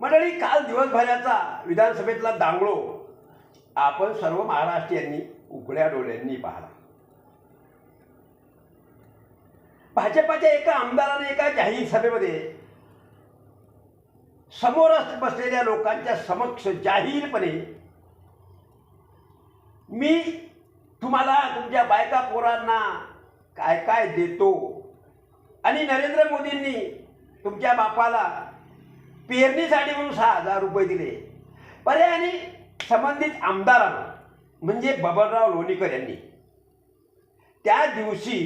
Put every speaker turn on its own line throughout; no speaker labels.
मंडळी काल दिवसभराचा विधानसभेतला दांगडो आपण सर्व महाराष्ट्रीयांनी उघड्या डोळ्यांनी पाहिला. भाजपाच्या एका आमदाराने एका जाहीर सभेमध्ये समोरच बसलेल्या लोकांच्या समक्ष जाहीरपणे मी तुम्हाला तुमच्या बायका पोरांना काय काय देतो आणि नरेंद्र मोदींनी तुमच्या बापाला पेरणीसाठी म्हणून सहा हजार रुपये दिले. पर्यायाने संबंधित आमदारांना म्हणजे बबनराव लोणीकर यांनी त्या दिवशी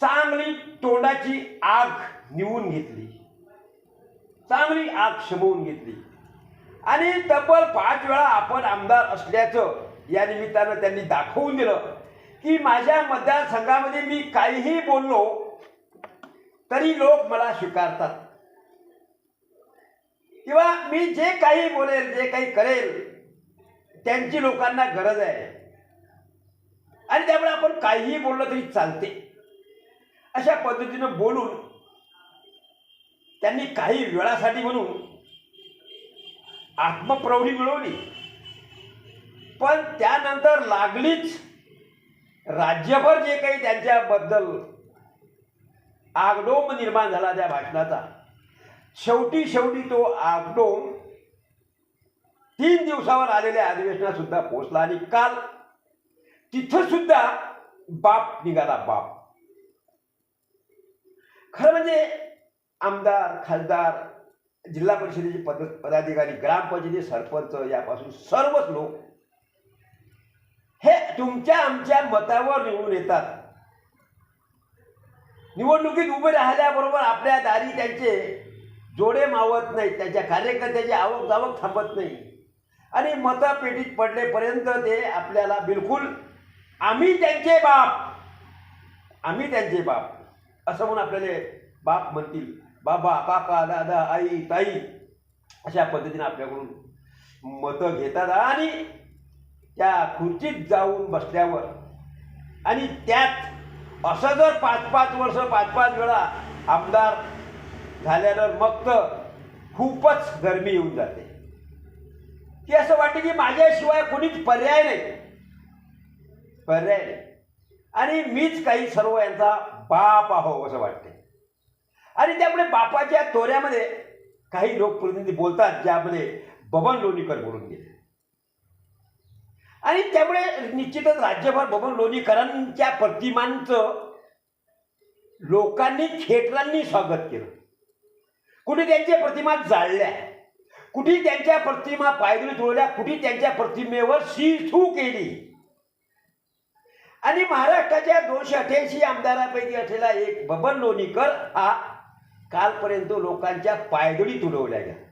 चांगली तोंडाची आग निवून घेतली. चांगली आग शमवून घेतली. आणि तब्बल पाच वेळा आपण आमदार असल्याचं या निमित्तानं त्यांनी दाखवून दिलं की माझ्या मतदारसंघामध्ये मी काहीही बोललो तरी लोक मला स्वीकारतात. किंवा मी जे काही बोलेल जे काही करेल त्यांची लोकांना गरज आहे. आणि त्यामुळे आपण काहीही बोललं तरी चालते. अशा पद्धतीनं बोलून त्यांनी काही वेळासाठी म्हणून आत्मप्रौढी मिळवली. पण त्यानंतर लागलीच राज्यभर जे काही त्यांच्याबद्दल आगडोंब निर्माण झाला त्या भाषणाचा. शेवटी शेवटी तो आगडोंब तीन दिवसावर आलेल्या अधिवेशनात सुद्धा पोहोचला आणि काल तिथं सुद्धा बाप निघाला बाप. खरं म्हणजे आमदार खासदार जिल्हा परिषदेचे पद पदाधिकारी ग्रामपंचायती सरपंच यापासून सर्वच लोक हे तुमच्या आमच्या मतावर निवडून येतात. निवडणुकीत उभे राहिल्याबरोबर आपल्या दारी त्यांचे जोडे मावत नाहीत त्याच्या कार्यकर्त्याची आवक जावक थांबत नाही. आणि मतपेटीत पडलेपर्यंत ते आपल्याला बिलकुल आम्ही त्यांचे बाप आम्ही त्यांचे बाप असं म्हणून आपल्याला बाप म्हणतील. बाबा काका दादा आई ताई अशा पद्धतीने आपल्याकडून मतं घेतात आणि त्या खुर्चीत जाऊन बसल्यावर आणि त्यात असं जर पाच पाच वर्ष पाच पाच वेळा आमदार झाल्यानं मग तर खूपच गरमी येऊन जाते. की असं वाटतं की माझ्याशिवाय कोणीच पर्याय नाही. पर्याय नाही. आणि मीच काही सर्व यांचा बाप आहो असं वाटते. आणि त्यामुळे बापाच्या तोऱ्यामध्ये काही लोकप्रतिनिधी बोलतात ज्यामध्ये बबन लोणीकर बोलून गेले. आणि त्यामुळे निश्चितच राज्यभर बबन लोणीकरांच्या प्रतिमांचं लोकांनी थिएटरांनी स्वागत केलं. कुठे त्यांच्या प्रतिमा जाळल्या? कुठे त्यांच्या प्रतिमा पायदळी तुळल्या कुठे त्यांच्या प्रतिमेवर शिथू केली? आणि महाराष्ट्राच्या दोनशे अठ्ठ्याऐंशी आमदारापैकी असलेला एक बबन लोणीकर हा कालपर्यंत लोकांच्या पायदळी तुडवल्या गेला.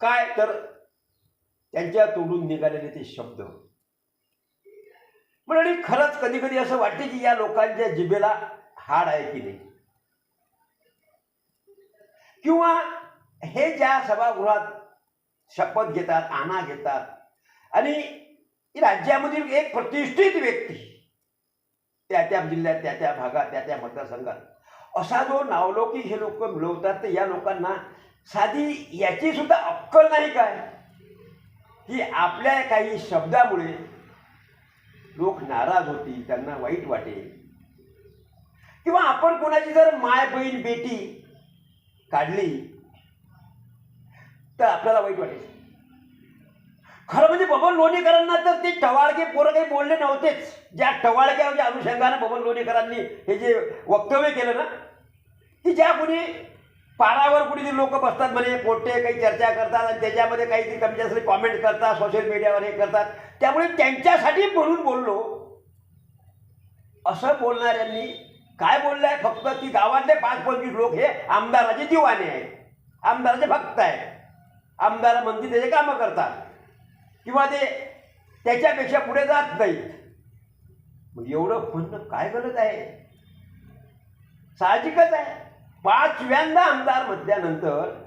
काय तर त्यांच्या तोडून निघालेले ते शब्द. म्हणजे खरंच कधी कधी असं वाटते की या लोकांच्या जिभेला हाड आहे की नाही? किंवा हे ज्या सभागृहात शपथ घेतात आणा घेतात आणि राज्यामधील एक प्रतिष्ठित व्यक्ती त्या त्या जिल्ह्यात त्या त्या भागात त्या त्या मतदारसंघात असा जो नावलौकिक हे लोक मिळवतात तर या लोकांना साधी याची सुद्धा अक्कल नाही काय? की आपल्या काही शब्दामुळे लोक नाराज होतील त्यांना वाईट वाटेल. किंवा आपण कोणाची जर माय बहीण बेटी काढली. तर आपल्याला वाईट वाटेल खरं म्हणजे बबन लोणीकरांना तर ते टवाळके पोरं काही बोलले नव्हतेच. ज्या टवाळक्याच्या म्हणजे अनुषंगानं बबन लोणीकरांनी हे जे वक्तव्य केलं ना की ज्या कुणी पारावर कुणी लोक बसतात म्हणे पोटे काही चर्चा करतात आणि त्याच्यामध्ये काहीतरी कमी जास्त कॉमेंट करतात सोशल मीडियावर हे करतात. त्यामुळे त्यांच्यासाठी म्हणून बोललो. असं बोलणाऱ्यांनी काय बोललं आहे फक्त की गावातले पाच पंचवीस लोक हे आमदाराचे दिवाने आहेत. आमदाराचे भक्त आहेत. आमदार मंत्री त्याचे कामं करतात. किंवा ते त्याच्यापेक्षा पुढे जात नाहीत. मग एवढं म्हणणं काय गरज आहे? साहजिकच आहे. पाचव्यांदा आमदार म्हटल्यानंतर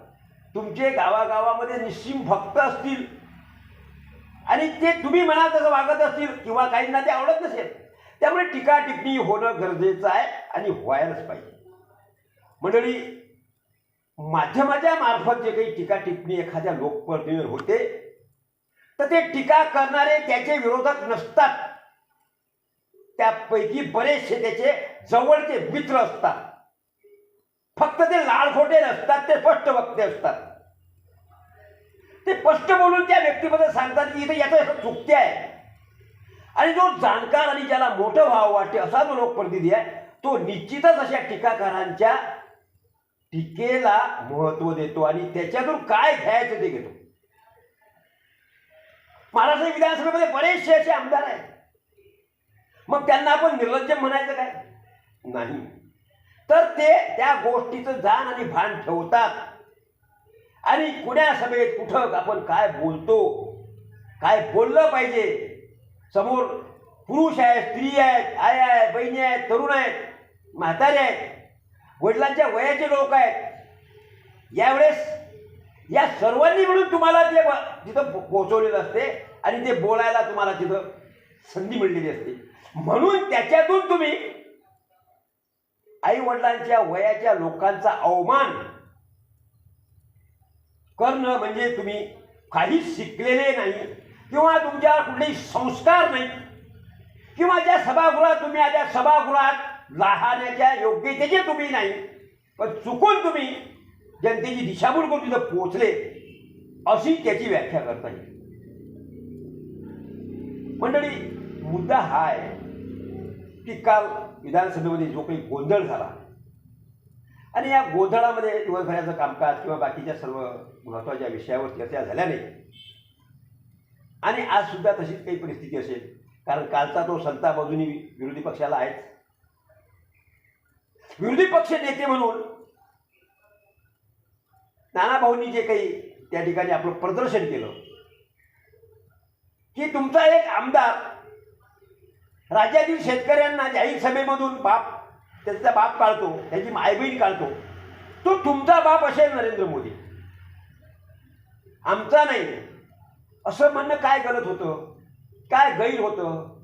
तुमचे गावागावामध्ये निश्चिम भक्त असतील. आणि ते तुम्ही मनात तसं वागत असतील किंवा काहींना ते आवडत नसेल. त्यामुळे टीका टिप्पणी होणं गरजेचं आहे आणि व्हायलाच पाहिजे. मंडळी माध्यमाच्या मार्फत जे काही टीका टिप्पणी एखाद्या लोकप्रतिनिधीवर होते तर ते टीका करणारे त्याचे विरोधक नसतात. त्यापैकी बरेचसे त्याचे जवळचे मित्र असतात. फक्त ते लाडखोटे नसतात ते स्पष्ट वक्ते असतात. ते स्पष्ट बोलून त्या व्यक्तीबद्दल सांगतात की इथे याचं चुकते आहे आणि जो जाणकार आणि ज्याला मोठं व्हावं वाटते असा जो लोकप्रतिनिधी आहे तो निश्चितच अशा टीकाकारांच्या टीकेला महत्त्व देतो आणि त्याच्यातून काय घ्यायचं ते घेतो. महाराष्ट्र विधानसभेमध्ये बरेचसे असे आमदार आहेत. मग त्यांना आपण निर्लज्ज म्हणायचं काय? नाही. तर ते त्या गोष्टीचं जाण आणि भान ठेवतात. आणि कुण्या सभेत कुठं आपण काय बोलतो काय बोललं पाहिजे समोर पुरुष आहेत स्त्री आहेत आया आहेत बहिणी आहेत तरुण आहेत म्हातारे आहेत. वडिलांच्या वयाचे लोक आहेत. यावेळेस या सर्वांनी मिळून तुम्हाला ते तिथं पोहोचवलेलं असते आणि ते बोलायला तुम्हाला तिथं संधी मिळलेली असते. म्हणून त्याच्यातून तुम्ही आई वडिलांच्या वयाच्या लोकांचा अवमान करणं म्हणजे तुम्ही काही शिकलेले नाही. किंवा तुमच्या कुठलेही संस्कार नाही किंवा ज्या सभागृहात तुम्ही त्या सभागृहात राहण्याच्या योग्यतेचे तुम्ही नाही पण चुकून तुम्ही जनतेची दिशाभूल करून तिथं पोचले अशी त्याची व्याख्या करता येईल. मंडळी मुद्दा हा आहे की काल विधानसभेमध्ये जो काही गोंधळ झाला आणि या गोंधळामध्ये दिवसभराचं कामकाज किंवा बाकीच्या सर्व महत्त्वाच्या विषयावर चर्चा झाल्याने आणि आज सुद्धा तशीच काही परिस्थिती असेल. कारण कालचा तो संता बाजूनी विरोधी पक्षाला आहेच. विरोधी पक्ष नेते म्हणून नानाभाऊंनी जे काही त्या ठिकाणी आपलं प्रदर्शन केलं की तुमचा एक आमदार राज्यातील शेतकऱ्यांना जाहीर सभेमधून बाप त्याचा बाप काढतो त्याची मायबहीण काढतो. तो तुमचा बाप असेल नरेंद्र मोदी. आमचा नाही. असं म्हणणं काय गलत होतं? काय गैर होतं?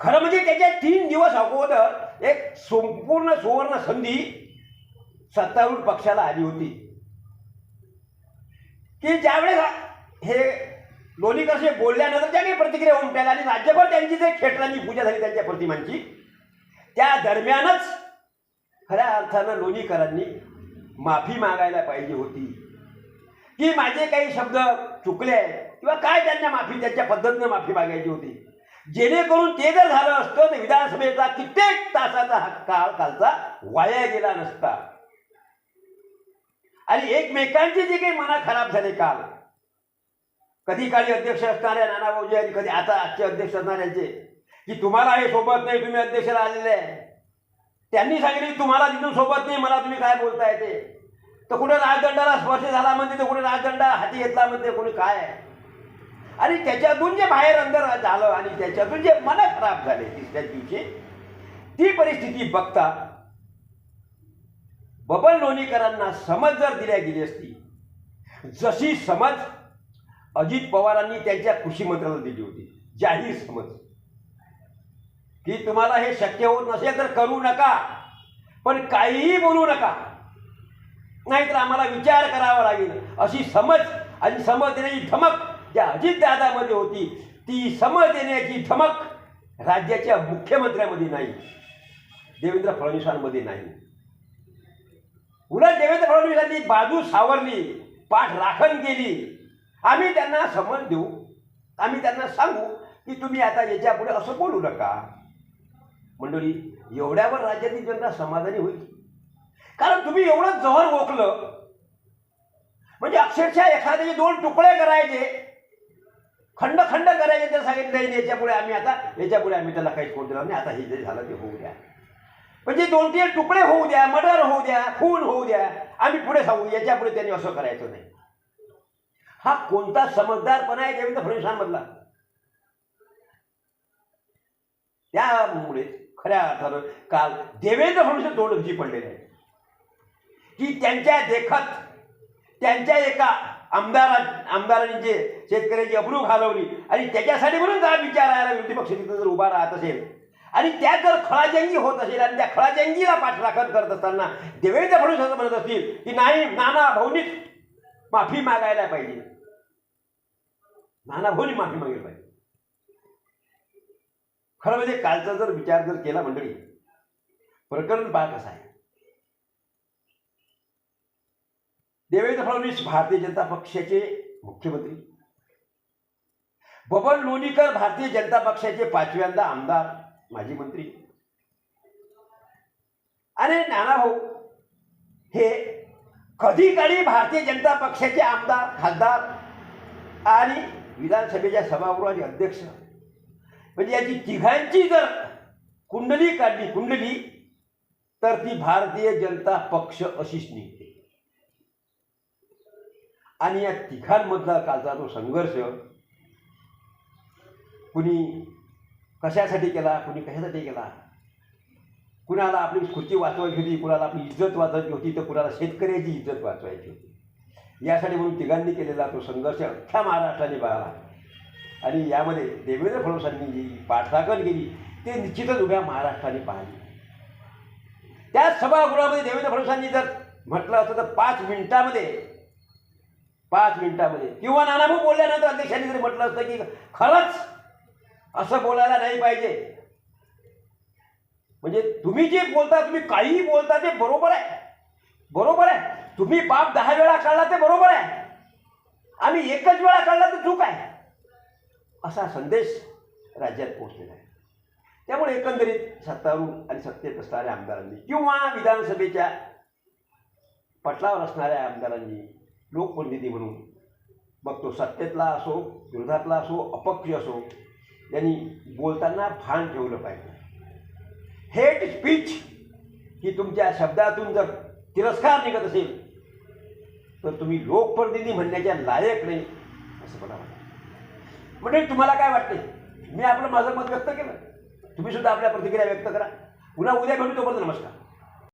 खरं म्हणजे त्याच्या तीन दिवस अगोदर एक संपूर्ण सुवर्ण संधी सत्तारूढ पक्षाला आली होती. की ज्यावेळेस हे लोणीकरशे बोलल्यानंतर त्या काही प्रतिक्रिया उमटल्या आणि राज्यभर त्यांची जे खेटरांची पूजा झाली त्यांच्या प्रतिमांची. त्या दरम्यानच खऱ्या अर्थानं लोणीकरांनी माफी मागायला पाहिजे होती. की माझे काही शब्द चुकले किंवा काय त्यांना माफी त्यांच्या पद्धतीने माफी मागायची होती. जेणेकरून ते जर झालं असतं तर विधानसभेचा कित्येक तासाचा हा काळ कालचा वाया गेला नसता. आणि एकमेकांचे जे काही मना खराब झाले काल कधी काळी अध्यक्ष असणाऱ्या नाना भाऊजी आणि कधी आता आजचे अध्यक्ष असणाऱ्यांचे की तुम्हाला हे सोबत नाही तुम्ही अध्यक्षाला आलेले आहे. त्यांनी सांगितले तुम्हाला तिथून सोबत नाही मला तुम्ही काय बोलताय ते? तर कुठे राजदंडाला स्पर्श झाला म्हणते तर कुठे राजदंडा हाती घेतला म्हणते कोणी काय? आहे आणि त्याच्यातून जे बाहेर अंदर झालं आणि त्याच्यातून जे मन खराब झाले तिसऱ्या दिवशी ती परिस्थिती बघता बबन लोणीकरांना समज जर दिल्या गेली असती जशी समज अजित पवारांनी त्यांच्या कृषी मंत्र्याला दिली होती जाहीर समज. की तुम्हाला हे शक्य होत नसेल तर करू नका पण काहीही बोलू नका. नाहीतर आम्हाला विचार करावा लागेल. अशी समज आणि समज देण्याची ठमक ज्या अजितदादामध्ये होती ती समज देण्याची ठमक राज्याच्या मुख्यमंत्र्यामध्ये नाही देवेंद्र फडणवीसांमध्ये नाही. उलट देवेंद्र फडणवीसांनी बाजू सावरली पाठ राखण केली. आम्ही त्यांना समज देऊ. आम्ही त्यांना सांगू की तुम्ही आता याच्यापुढे असं बोलू नका. मंडळी एवढ्यावर राज्यातील जनता समाधानी होईल? कारण तुम्ही एवढं जहर ओकलं. म्हणजे अक्षरशः एखाद्याचे दोन तुकडे करायचे. खंड खंड करायचे तर सांगितलं नाही याच्यापुढे आम्ही आता याच्यापुढे आम्ही त्याला काहीच कोण दिलं नाही. आता हे जे झालं ते होऊ द्या. म्हणजे दोन तीन तुकडे होऊ द्या मर्डर होऊ द्या खून होऊ द्या. आम्ही पुढे सांगू याच्यापुढे त्यांनी असं करायचं नाही. हा कोणता समजदारपणा आहे देवेंद्र फडणवीसांमधला? त्यामुळे खऱ्या अर्थानं काल देवेंद्र फडणवीस तोंड पडलेले आहे की त्यांच्या देखत त्यांच्या एका आमदारा आमदारांनी जे शेतकऱ्याची अब्रू घालवली आणि त्याच्यासाठी म्हणून जर विचारायला विरोधी पक्ष तिथं जर उभा राहत असेल. आणि त्या जर खळाजंगी होत असेल आणि त्या खळाजंगीला पाठराखण करत असताना देवेंद्र फडणवीस असं म्हणत असतील की नाही नाना भाऊनीच माफी मागायला पाहिजे. नाना भाऊनी माफी मागायला पाहिजे. खरं म्हणजे कालचा जर विचार जर केला मंडळी प्रकरण पहा कसं आहे. देवेंद्र फडणवीस भारतीय जनता पक्षाचे मुख्यमंत्री. बबन लोणीकर भारतीय जनता पक्षाचे पाचव्यांदा आमदार माजी मंत्री. आणि नानाभाऊ हे कधी काळी भारतीय जनता पक्षाचे आमदार खासदार आणि विधानसभेच्या सभागृहाचे अध्यक्ष. म्हणजे याची तिघांची जर कुंडली काढली कुंडली तर ती भारतीय जनता पक्ष अशीच निघते. आणि या तिघांमधला कालचा जो संघर्ष कुणी कशासाठी केला कुणी कशासाठी केला? कुणाला आपली खुर्ची वाचवायची होती कुणाला आपली इज्जत वाचवायची होती तर कुणाला शेतकऱ्याची इज्जत वाचवायची होती. यासाठी म्हणून तिघांनी केलेला तो संघर्ष अख्ख्या महाराष्ट्राने पाहिला आणि यामध्ये देवेंद्र फडणवीसांनी जी पाठराखण केली ते निश्चितच उभ्या महाराष्ट्राने पाहिली. त्या सभागृहामध्ये देवेंद्र फडणवीसांनी जर म्हटलं असतं तर पाच मिनिटामध्ये पाच मिनिटामध्ये. किंवा नानाभाऊ बोलल्यानंतर अध्यक्षांनी जरी म्हटलं असतं की खरंच असं बोलायला नाही पाहिजे. म्हणजे तुम्ही जे बोलता तुम्ही काहीही बोलता ते बरोबर आहे. बरोबर आहे. तुम्ही बाप दहा वेळा काढला ते बरोबर आहे. आम्ही एकच वेळा काढला तर चूक आहे. असा संदेश राज्यात पोहोचलेला आहे. त्यामुळे एकंदरीत सत्तारूढ आणि सत्तेत असणाऱ्या आमदारांनी. किंवा विधानसभेच्या पटलावर असणाऱ्या आमदारांनी लोकपंडिती म्हणून. मग तो सत्तेतला असो विरोधातला असो अपक्ष असो यांनी बोलताना भान ठेवलं पाहिजे. हेट स्पीच ही तुमच्या शब्दातून जर तिरस्कार निघत असेल तर तुम्ही लोकप्रतिनिधी म्हणण्याच्या लायक नाही असं मला वाटतं. म्हणजे तुम्हाला काय वाटते मी आपलं माझं मत व्यक्त केलं. तुम्ही सुद्धा आपल्या प्रतिक्रिया व्यक्त करा. पुन्हा उद्या भेटू तोपर्यंत नमस्कार.